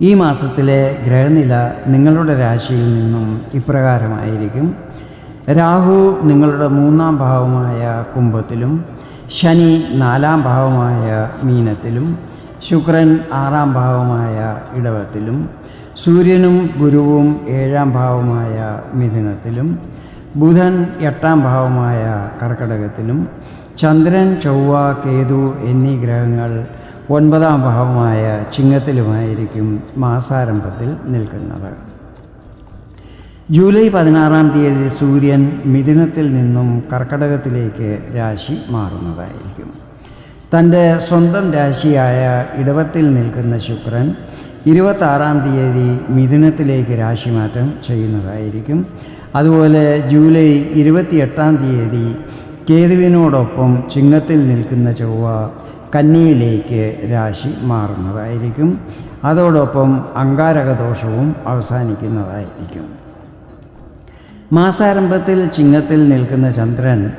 ഈ മാസത്തിലെ ഗ്രഹനില നിങ്ങളുടെ രാശിയിൽ നിന്നും ഇപ്രകാരമായിരിക്കും. രാഹു നിങ്ങളുടെ മൂന്നാം ഭാവമായ കുംഭത്തിലും ശനി നാലാം ഭാവമായ മീനത്തിലും ശുക്രൻ ആറാം ഭാവമായ ഇടവത്തിലും സൂര്യനും ഗുരുവും ഏഴാം ഭാവമായ മിഥുനത്തിലും ബുധൻ എട്ടാം ഭാവമായ കർക്കടകത്തിലും ചന്ദ്രൻ ചൊവ്വ കേതു എന്നീ ഗ്രഹങ്ങൾ ഒൻപതാം ഭാവമായ ചിങ്ങത്തിലുമായിരിക്കും മാസാരംഭത്തിൽ നിൽക്കുന്നത്. ജൂലൈ പതിനാറാം തീയതി സൂര്യൻ മിഥുനത്തിൽ നിന്നും കർക്കടകത്തിലേക്ക് രാശി മാറുന്നതായിരിക്കും. തന്റെ സ്വന്തം രാശിയായ ഇടവത്തിൽ നിൽക്കുന്ന ശുക്രൻ ഇരുപത്താറാം തീയതി മിഥുനത്തിലേക്ക് രാശിമാറ്റം ചെയ്യുന്നതായിരിക്കും. അതുപോലെ ജൂലൈ ഇരുപത്തിയെട്ടാം തീയതി കേതുവിനോടൊപ്പം ചിങ്ങത്തിൽ നിൽക്കുന്ന ചൊവ്വ കന്നിയിലേക്ക് രാശി മാറുന്നതായിരിക്കും. അതോടൊപ്പം അങ്കാരകദോഷവും അവസാനിക്കുന്നതായിരിക്കും. മാസാരംഭത്തിൽ ചിങ്ങത്തിൽ നിൽക്കുന്ന ചന്ദ്രൻ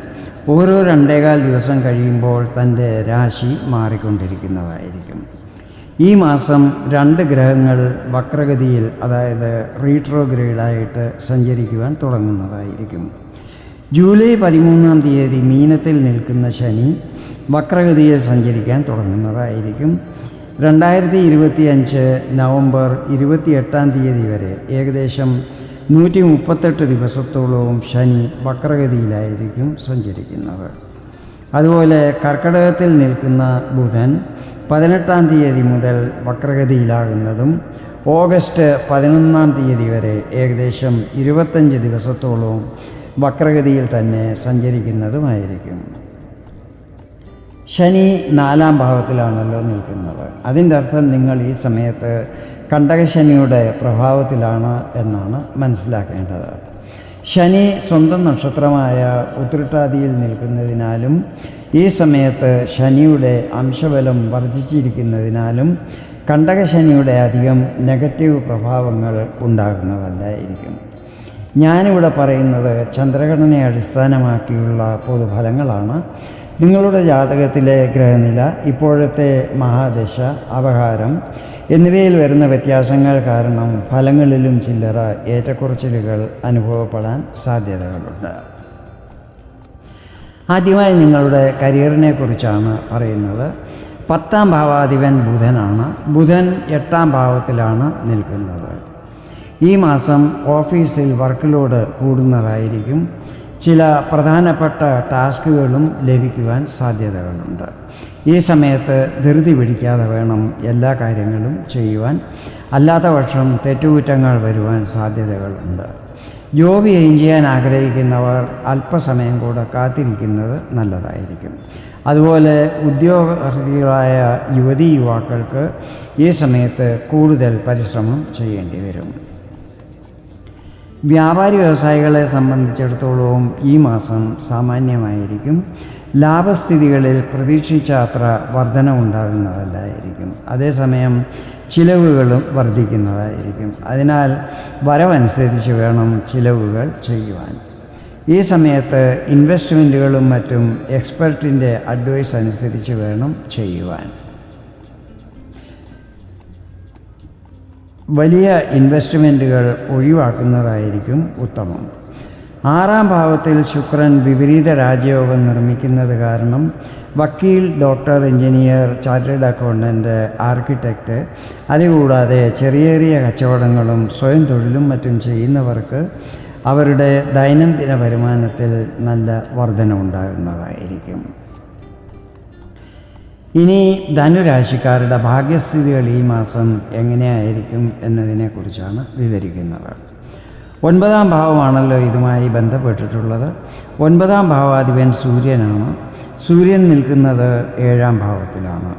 ഓരോ രണ്ടേകാൽ ദിവസം കഴിയുമ്പോൾ തന്റെ രാശി മാറിക്കൊണ്ടിരിക്കുന്നതായിരിക്കും. ഈ മാസം രണ്ട് ഗ്രഹങ്ങൾ വക്രഗതിയിൽ അതായത് റീട്രോഗ്രേഡായിട്ട് സഞ്ചരിക്കുവാൻ തുടങ്ങുന്നതായിരിക്കും. ജൂലൈ പതിമൂന്നാം തീയതി മീനത്തിൽ നിൽക്കുന്ന ശനി വക്രഗതിയിൽ സഞ്ചരിക്കാൻ തുടങ്ങുന്നതായിരിക്കും. രണ്ടായിരത്തി ഇരുപത്തി അഞ്ച് നവംബർ ഇരുപത്തിയെട്ടാം തീയതി വരെ ഏകദേശം നൂറ്റി മുപ്പത്തെട്ട് ദിവസത്തോളവും ശനി വക്രഗതിയിലായിരിക്കും സഞ്ചരിക്കുന്നത്. അതുപോലെ കർക്കടകത്തിൽ നിൽക്കുന്ന ബുധൻ പതിനെട്ടാം തീയതി മുതൽ വക്രഗതിയിലാകുന്നതും ഓഗസ്റ്റ് പതിനൊന്നാം തീയതി വരെ ഏകദേശം ഇരുപത്തഞ്ച് ദിവസത്തോളവും വക്രഗതിയിൽ തന്നെ സഞ്ചരിക്കുന്നതുമായിരിക്കും. ശനി നാലാം ഭാവത്തിലാണല്ലോ നിൽക്കുന്നത്. അതിന്റെ അർത്ഥം നിങ്ങൾ ഈ സമയത്ത് കണ്ടകശനിയുടെ പ്രഭാവത്തിലാണ് എന്നാണ് മനസ്സിലാക്കേണ്ടത്. ശനി സ്വന്തം നക്ഷത്രമായ ഉത്രട്ടാതിയിൽ നിൽക്കുന്നതിനാലും ഈ സമയത്ത് ശനിയുടെ അംശബലം വർദ്ധിച്ചിരിക്കുന്നതിനാലും കണ്ടകശനിയുടെ അധികം നെഗറ്റീവ് പ്രഭാവങ്ങൾ ഉണ്ടാകുന്നതല്ലായിരിക്കും. ഞാനിവിടെ പറയുന്നത് ചന്ദ്രഘടനയെ അടിസ്ഥാനമാക്കിയുള്ള പൊതുഫലങ്ങളാണ്. നിങ്ങളുടെ ജാതകത്തിലെ ഗ്രഹനില ഇപ്പോഴത്തെ മഹാദശ അപഹാരം എന്നിവയിൽ വരുന്ന വ്യത്യാസങ്ങൾ കാരണം ഫലങ്ങളിലും ചില്ലറ ഏറ്റക്കുറച്ചിലുകൾ അനുഭവപ്പെടാൻ സാധ്യതകളുണ്ട്. ആദ്യമായി നിങ്ങളുടെ കരിയറിനെ കുറിച്ചാണ് പറയുന്നത്. പത്താം ഭാവാധിപൻ ബുധനാണ്. ബുധൻ എട്ടാം ഭാവത്തിലാണ് നിൽക്കുന്നത്. ഈ മാസം ഓഫീസിൽ വർക്ക് ലോഡ് കൂടുന്നതായിരിക്കും. ചില പ്രധാനപ്പെട്ട ടാസ്കുകളും ലഭിക്കുവാൻ സാധ്യതകളുണ്ട്. ഈ സമയത്ത് ധൃതി പിടിക്കാതെ വേണം എല്ലാ കാര്യങ്ങളും ചെയ്യുവാൻ. അല്ലാത്ത പക്ഷം തെറ്റുകുറ്റങ്ങൾ വരുവാൻ സാധ്യതകളുണ്ട്. ജോബി ചെയ്യാൻ ആഗ്രഹിക്കുന്നവർ അല്പസമയം കൂടെ കാത്തിരിക്കുന്നത് നല്ലതായിരിക്കും. അതുപോലെ ഉദ്യോഗാർത്ഥികളായ യുവതി യുവാക്കൾക്ക് ഈ സമയത്ത് കൂടുതൽ പരിശ്രമം ചെയ്യേണ്ടി വരും. വ്യാപാരി വ്യവസായികളെ സംബന്ധിച്ചിടത്തോളവും ഈ മാസം സാമാന്യമായിരിക്കും. ലാഭസ്ഥിതികളിൽ പ്രതീക്ഷിച്ച അത്ര വർധന ഉണ്ടാകുന്നതല്ലായിരിക്കും അതേസമയം ചിലവുകളും വർദ്ധിക്കുന്നതായിരിക്കും അതിനാൽ വരവനുസരിച്ച് വേണം ചിലവുകൾ ചെയ്യുവാൻ. ഈ സമയത്ത് ഇൻവെസ്റ്റ്മെന്റുകളും മറ്റും എക്സ്പെർട്ടിന്റെ അഡ്വൈസ് അനുസരിച്ച് വേണം ചെയ്യുവാൻ. വലിയ ഇൻവെസ്റ്റ്മെന്റുകൾ ഒഴിവാക്കുന്നതായിരിക്കും ഉത്തമം. ആറാം ഭാവത്തിൽ ശുക്രൻ വിപരീത രാജയോഗം നിർമ്മിക്കുന്നത് കാരണം വക്കീൽ doctor engineer chartered accountant architect അതുകൂടാതെ ചെറിയ ചെറിയ കച്ചവടങ്ങളും സ്വയം തൊഴിലും മറ്റും ചെയ്യുന്നവർക്ക് അവരുടെ ദൈനംദിന വരുമാനത്തിൽ നല്ല വർധന ഉണ്ടാകുന്നതായിരിക്കും ഇനി ധനുരാശിക്കാരുടെ ഭാഗ്യസ്ഥിതികൾ ഈ മാസം എങ്ങനെയായിരിക്കും എന്നതിനെക്കുറിച്ചാണ് വിവരിക്കുന്നത്. ഒൻപതാം ഭാവമാണല്ലോ ഇതുമായി ബന്ധപ്പെട്ടിട്ടുള്ളത്. ഒൻപതാം ഭാവാധിപൻ സൂര്യനാണ്. സൂര്യൻ നിൽക്കുന്നത് ഏഴാം ഭാവത്തിലാണ്.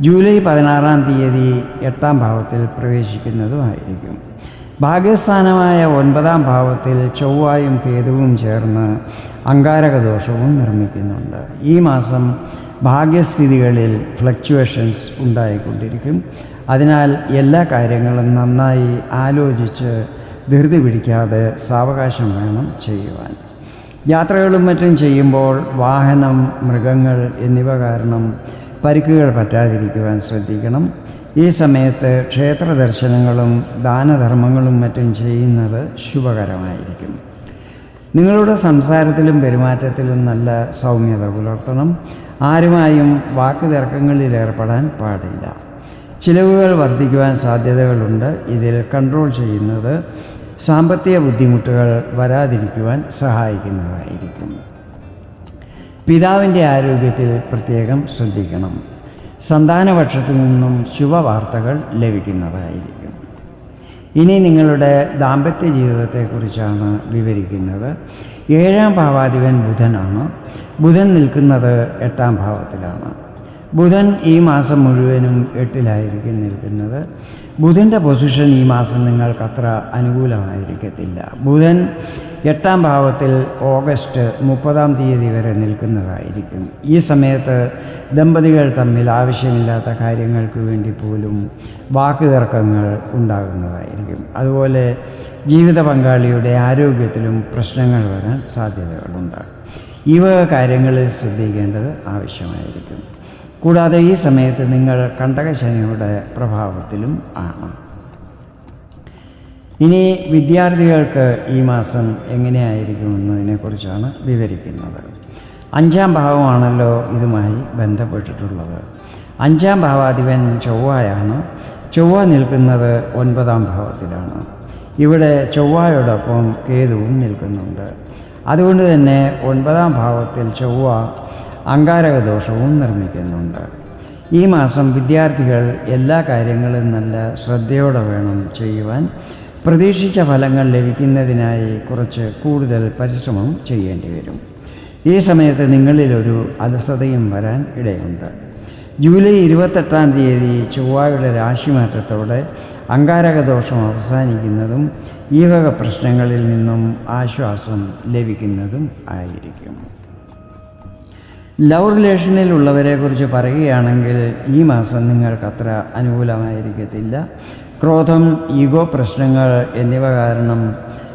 ജൂലൈ പതിനാറാം തീയതി എട്ടാം ഭാവത്തിൽ പ്രവേശിക്കുന്നതുമായിരിക്കും. ഭാഗ്യസ്ഥാനമായ ഒൻപതാം ഭാവത്തിൽ ചൊവ്വായും കേതുവും ചേർന്ന് അങ്കാരക ദോഷവും നിർമ്മിക്കുന്നുണ്ട്. ഈ മാസം ഭാഗ്യസ്ഥിതികളിൽ ഫ്ലക്ച്വേഷൻസ് ഉണ്ടായിക്കൊണ്ടിരിക്കും. അതിനാൽ എല്ലാ കാര്യങ്ങളും നന്നായി ആലോചിച്ച് ധൃതി പിടിക്കാതെ സാവകാശം വേണം ചെയ്യുവാൻ. യാത്രകളും മറ്റും ചെയ്യുമ്പോൾ വാഹനം മൃഗങ്ങൾ എന്നിവ കാരണം പരിക്കുകൾ പറ്റാതിരിക്കുവാൻ ശ്രദ്ധിക്കണം. ഈ സമയത്ത് ക്ഷേത്ര ദർശനങ്ങളും ദാനധർമ്മങ്ങളും മറ്റും ചെയ്യുന്നത് ശുഭകരമായിരിക്കും. നിങ്ങളുടെ സംസാരത്തിലും പെരുമാറ്റത്തിലും നല്ല സൗമ്യത പുലർത്തണം. ആരുമായും വാക്ക് തർക്കങ്ങളിൽ ഏർപ്പെടാൻ പാടില്ല. ചിലവുകൾ വർദ്ധിക്കുവാൻ സാധ്യതകളുണ്ട്. ഇതിൽ കൺട്രോൾ ചെയ്യുന്നത് സാമ്പത്തിക ബുദ്ധിമുട്ടുകൾ വരാതിരിക്കുവാൻ സഹായിക്കുന്നതായിരിക്കും. പിതാവിന്റെ ആരോഗ്യത്തിൽ പ്രത്യേകം ശ്രദ്ധിക്കണം. സന്താനപക്ഷത്തു നിന്നും ശുഭവാർത്തകൾ ലഭിക്കുന്നതായിരിക്കും. ഇനി നിങ്ങളുടെ ദാമ്പത്യ ജീവിതത്തെക്കുറിച്ചാണ് വിവരിക്കുന്നത്. ഏഴാം ഭാവാധിപൻ ബുധനാണ്. ബുധൻ നിൽക്കുന്നത് എട്ടാം ഭാവത്തിലാണ്. ബുധൻ ഈ മാസം മുഴുവനും എട്ടിലായിരിക്കും നിൽക്കുന്നത്. ബുധന്റെ പൊസിഷൻ ഈ മാസം നിങ്ങൾക്ക് അത്ര അനുകൂലമായിരിക്കത്തില്ല. ബുധൻ എട്ടാം ഭാവത്തിൽ ഓഗസ്റ്റ് മുപ്പതാം തീയതി വരെ നിൽക്കുന്നതായിരിക്കും. ഈ സമയത്ത് ദമ്പതികൾ തമ്മിൽ ആവശ്യമില്ലാത്ത കാര്യങ്ങൾക്ക് വേണ്ടി പോലും വാക്കുതർക്കങ്ങൾ ഉണ്ടാകുന്നതായിരിക്കും. അതുപോലെ ജീവിത പങ്കാളിയുടെ ആരോഗ്യത്തിലും പ്രശ്നങ്ങൾ വരാൻ സാധ്യതകളുണ്ടാകും ഈ വക കാര്യങ്ങളിൽ ശ്രദ്ധിക്കേണ്ടത് ആവശ്യമായിരിക്കും. കൂടാതെ ഈ സമയത്ത് നിങ്ങൾ കണ്ടകശനിയുടെ പ്രഭാവത്തിലും ആണ്. ഇനി വിദ്യാർത്ഥികൾക്ക് ഈ മാസം എങ്ങനെയായിരിക്കുമെന്നതിനെക്കുറിച്ചാണ് വിവരിക്കുന്നത്. അഞ്ചാം ഭാവമാണല്ലോ ഇതുമായി ബന്ധപ്പെട്ടിട്ടുള്ളത്. അഞ്ചാം ഭാവാധിപൻ ചൊവ്വയാണ്. ചൊവ്വ നിൽക്കുന്നത് ഒൻപതാം ഭാവത്തിലാണ്. ഇവിടെ ചൊവ്വയോടൊപ്പം കേതുവും നിൽക്കുന്നുണ്ട്. അതുകൊണ്ട് തന്നെ ഒൻപതാം ഭാവത്തിൽ ചൊവ്വ അങ്കാരക നിർമ്മിക്കുന്നുണ്ട്. ഈ മാസം വിദ്യാർത്ഥികൾ എല്ലാ കാര്യങ്ങളും നല്ല ശ്രദ്ധയോടെ വേണം ചെയ്യുവാൻ. പ്രതീക്ഷിച്ച ഫലങ്ങൾ ലഭിക്കുന്നതിനായി കുറച്ച് കൂടുതൽ പരിശ്രമം ചെയ്യേണ്ടി വരും. ഈ സമയത്ത് നിങ്ങളിലൊരു അലസതയും വരാൻ ഇടയുണ്ട്. ജൂലൈ ഇരുപത്തെട്ടാം തീയതി ചൊവ്വായുടെ രാശിമാറ്റത്തോടെ അങ്കാരക അവസാനിക്കുന്നതും ഈ വക പ്രശ്നങ്ങളിൽ നിന്നും ആശ്വാസം ലഭിക്കുന്നതും ആയിരിക്കും. ലവ് റിലേഷനിലുള്ളവരെക്കുറിച്ച് പറയുകയാണെങ്കിൽ ഈ മാസം നിങ്ങൾക്കത്ര അനുകൂലമായിരിക്കത്തില്ല. ക്രോധം ഈഗോ പ്രശ്നങ്ങൾ എന്നിവ കാരണം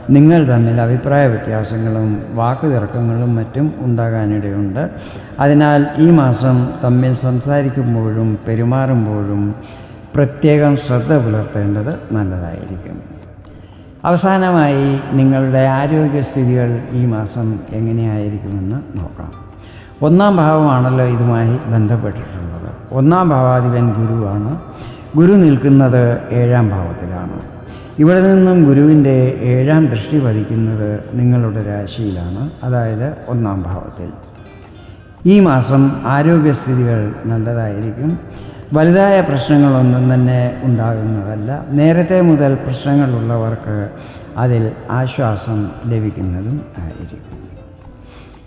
നിങ്ങൾ തമ്മിൽ അഭിപ്രായ വ്യത്യാസങ്ങളും വാക്കുതർക്കങ്ങളും മറ്റും ഉണ്ടാകാനിടയുണ്ട്. അതിനാൽ ഈ മാസം തമ്മിൽ സംസാരിക്കുമ്പോഴും പെരുമാറുമ്പോഴും പ്രത്യേകം ശ്രദ്ധ പുലർത്തേണ്ടത് നല്ലതായിരിക്കും. അവസാനമായി നിങ്ങളുടെ ആരോഗ്യസ്ഥിതികൾ ഈ മാസം എങ്ങനെയായിരിക്കുമെന്ന് നോക്കാം. ഒന്നാം ഭാവമാണല്ലോ ഇതുമായി ബന്ധപ്പെട്ടിട്ടുള്ളത്. ഒന്നാം ഭാവാധിപൻ ഗുരുവാണ്. ഗുരു നിൽക്കുന്നത് ഏഴാം ഭാവത്തിലാണ്. ഇവിടെ നിന്നും ഗുരുവിന്റെ ഏഴാം ദൃഷ്ടി പതിക്കുന്നത് നിങ്ങളുടെ രാശിയിലാണ് അതായത് ഒന്നാം ഭാവത്തിൽ. ഈ മാസം ആരോഗ്യസ്ഥിതികൾ നല്ലതായിരിക്കും. വലുതായ പ്രശ്നങ്ങളൊന്നും തന്നെ ഉണ്ടാകുന്നതല്ല. നേരത്തെ മുതൽ പ്രശ്നങ്ങളുള്ളവർക്ക് അതിൽ ആശ്വാസം ലഭിക്കുന്നതും ആയിരിക്കും.